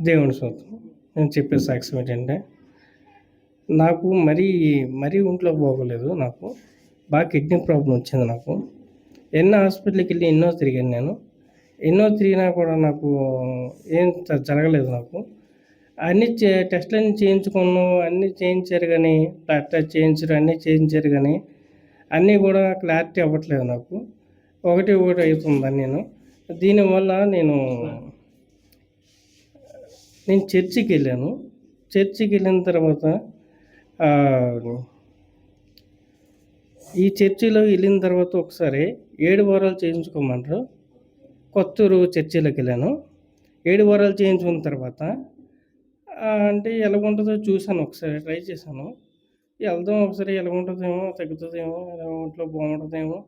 దేవుని సూత్రం నేను చెప్పే సాక్ష్యం ఏంటంటే నాకు మరీ మరీ ఒంట్లో పోగలేదు నాకు. బాగా కిడ్నీ ప్రాబ్లం వచ్చింది నాకు. ఎన్నో హాస్పిటల్కి వెళ్ళి ఎన్నో తిరిగాను నేను. ఎన్నో తిరిగినా కూడా నాకు ఏం జరగలేదు నాకు. అన్ని చే చేయించుకున్నాను అన్నీ చేయించారు కానీ బ్లడ్ టెస్ట్ చేయించారు అన్నీ చేయించారు కానీ అన్నీ కూడా క్లారిటీ అవ్వట్లేదు నాకు. ఒకటి ఒకటి అవుతుందని నేను. దీనివల్ల నేను నేను చర్చికి వెళ్ళాను. చర్చికి వెళ్ళిన తర్వాత ఈ చర్చిలో వెళ్ళిన తర్వాత ఒకసారి ఏడు వారాలు చేయించుకోమంటారు. కొత్తూరు చర్చిలోకి వెళ్ళాను. ఏడు వారాలు చేయించుకున్న తర్వాత అంటే ఎలా ఉంటుందో చూశాను ఒకసారి ట్రై చేశాను. వెళ్దాం ఒకసారి ఎలా ఉంటుందేమో తగ్గుతుందేమో ఎలా ఒంట్లో బాగుంటుందేమో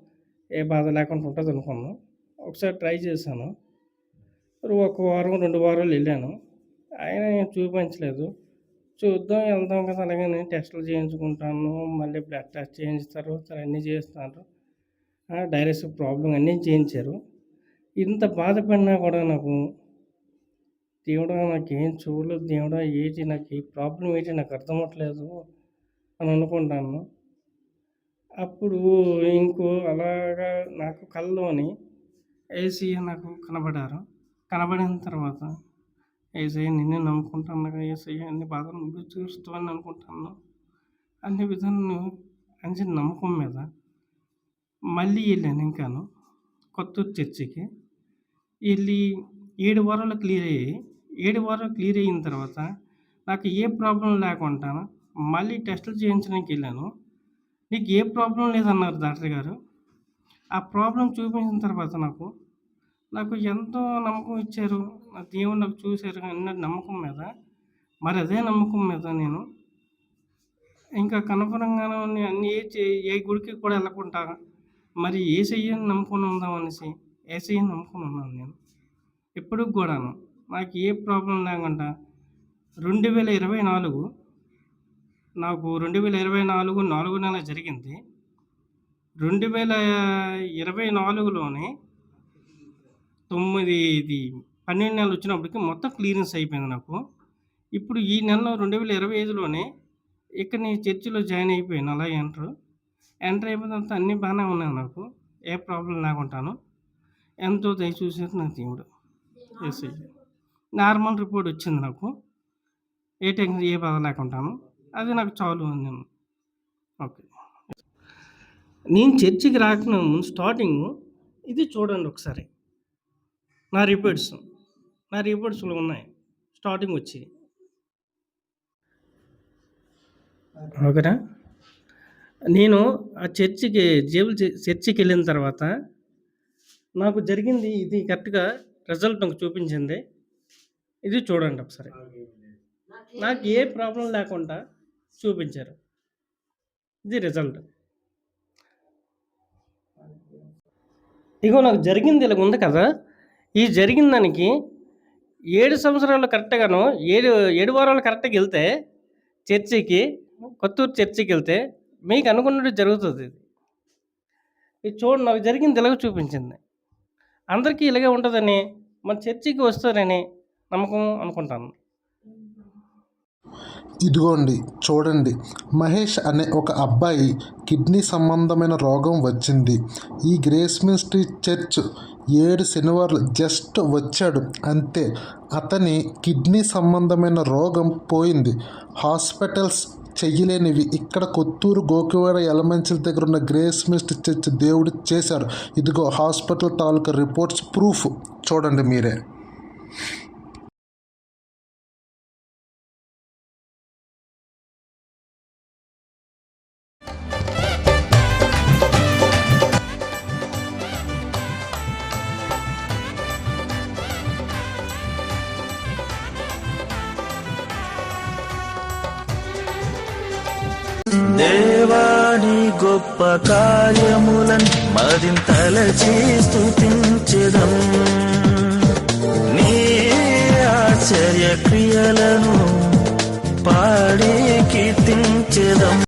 ఏ బాధ లేకుండా ఉంటుంది అనుకున్నాను ఒకసారి ట్రై చేశాను. ఒక వారం రెండు వారాలు వెళ్ళాను. అయినా చూపించలేదు. చూద్దాం వెళ్దాం కదా అలాగని టెస్టులు చేయించుకుంటాను. మళ్ళీ బ్లడ్ టెస్ట్ చేయించుతారు అన్నీ చేస్తారు డైరెక్ట్ ప్రాబ్లం అన్నీ చేయించారు. ఇంత బాధపడినా కూడా నాకు దేవుడా నాకేం చూడలేదు దేవుడా ఏంటి నాకు ఈ ప్రాబ్లం ఏంటి నాకు అర్థం అవ్వట్లేదు అని అనుకుంటాను. అప్పుడు ఇంకో అలాగా నాకు కళ్ళలోని ఏసీ నాకు కనబడారు. కనబడిన తర్వాత ఏసయ్య నిన్నే నమ్ముకుంటాను ఏసయ్య అన్ని బాధలు నువ్వు చూస్తావని అనుకుంటున్నాను అన్ని విధాలను మంచి నమ్మకం మీద మళ్ళీ వెళ్ళాను ఇంకాను కొత్తూరు చర్చికి. వెళ్ళి ఏడు వారాలు క్లియర్ అయ్యాయి. ఏడు వారాలు క్లియర్ అయిన తర్వాత నాకు ఏ ప్రాబ్లం లేకుండా మళ్ళీ టెస్టులు చేయించడానికి వెళ్ళాను. నీకు ఏ ప్రాబ్లం లేదన్నారు డాక్టర్ గారు. ఆ ప్రాబ్లం చూపించిన తర్వాత నాకు నాకు ఎంతో నమ్మకం ఇచ్చారు. నా దేవుడు నాకు చూశారు అన్న నమ్మకం మీద. మరి అదే నమ్మకం మీద నేను ఇంకా కనపరంగానే అన్ని ఏ చే- ఏ గుడికి కూడా వెళ్ళకుండా మరి ఏసయ్యని నమ్ముకొని ఉందాం అనేసి ఏసయ్యని నమ్ముకొని ఉన్నాను నేను. ఇప్పటికి కూడాను నాకు ఏ ప్రాబ్లం లేకుండా రెండు వేల ఇరవై నాలుగు నాకు రెండు వేల ఇరవై నాలుగు నాలుగు నెల జరిగింది. రెండు వేల ఇరవై నాలుగులోనే తొమ్మిది ఇది పన్నెండు నెలలు వచ్చినప్పటికి మొత్తం క్లియరెన్స్ అయిపోయింది నాకు. ఇప్పుడు ఈ నెలలో రెండు వేల ఇరవై ఐదులోనే ఇక్కడ నేను చర్చిలో జాయిన్ అయిపోయాను. అలా ఎంటర్. ఎంటర్ అయిపోయిన తర్వాత అన్నీ బాగానే ఉన్నాయి నాకు. ఏ ప్రాబ్లం లేకుంటాను ఎంతో దయచూసారు నాకు నా దేవుడు. ఎస్ఐ నార్మల్ రిపోర్ట్ వచ్చింది నాకు. ఏ టెన్షన్ ఏ బాధ లేకుంటాను అది నాకు చాలు అని నేను. ఓకే. నేను చర్చికి రాకముందు స్టార్టింగ్ ఇది చూడండి ఒకసారి. నా రిపోర్ట్స్ నా రిపోర్ట్స్లో ఉన్నాయి. స్టార్టింగ్ వచ్చి. ఓకేనా? నేను ఆ చర్చికి జేబుల్ చర్చికి వెళ్ళిన తర్వాత నాకు జరిగింది ఇది కరెక్ట్గా రిజల్ట్ నాకు చూపించింది. ఇది చూడండి ఒకసారి. నాకు ఏ ప్రాబ్లం లేకుండా చూపించారు. ఇది రిజల్ట్ ఇగో నాకు జరిగింది ఇలా ఉంది కదా. ఈ జరిగిన దానికి ఏడు సంవత్సరాలు కరెక్ట్గాను ఏడు ఏడు వారాలు కరెక్ట్గా వెళ్తే చర్చికి కొత్తూరు చర్చికి వెళ్తే మీకు అనుకున్నట్టు జరుగుతుంది ఇది. ఇది చూడండి నాకు జరిగింది ఇలాగ చూపించింది. అందరికీ ఇలాగే ఉంటుందని మన చర్చికి వస్తారని నమ్మకం అనుకుంటాను. ఇదిగోండి చూడండి. మహేష్ అనే ఒక అబ్బాయి కిడ్నీ సంబంధమైన రోగం వచ్చింది. ఈ గ్రేస్మిన్ స్ట్రీట్ చర్చ్ ఏడు శనివారాలు జస్ట్ వచ్చాడు. అంతే. అతని కిడ్నీ సంబంధమైన రోగం పోయింది. హాస్పిటల్స్ చెయ్యలేనివి. ఇక్కడ కొత్తూరు గోకివాడ ఎలమంచిల దగ్గర ఉన్న గ్రేస్ మిస్ట్ చర్చ్ దేవుడు చేశారు ఇదిగో హాస్పిటల్ తాలూకా రిపోర్ట్స్ ప్రూఫ్. చూడండి మీరే. గొప్ప కార్యములన్ మరింతల స్తుతించెదం నీ ఆశ్చర్య క్రియలను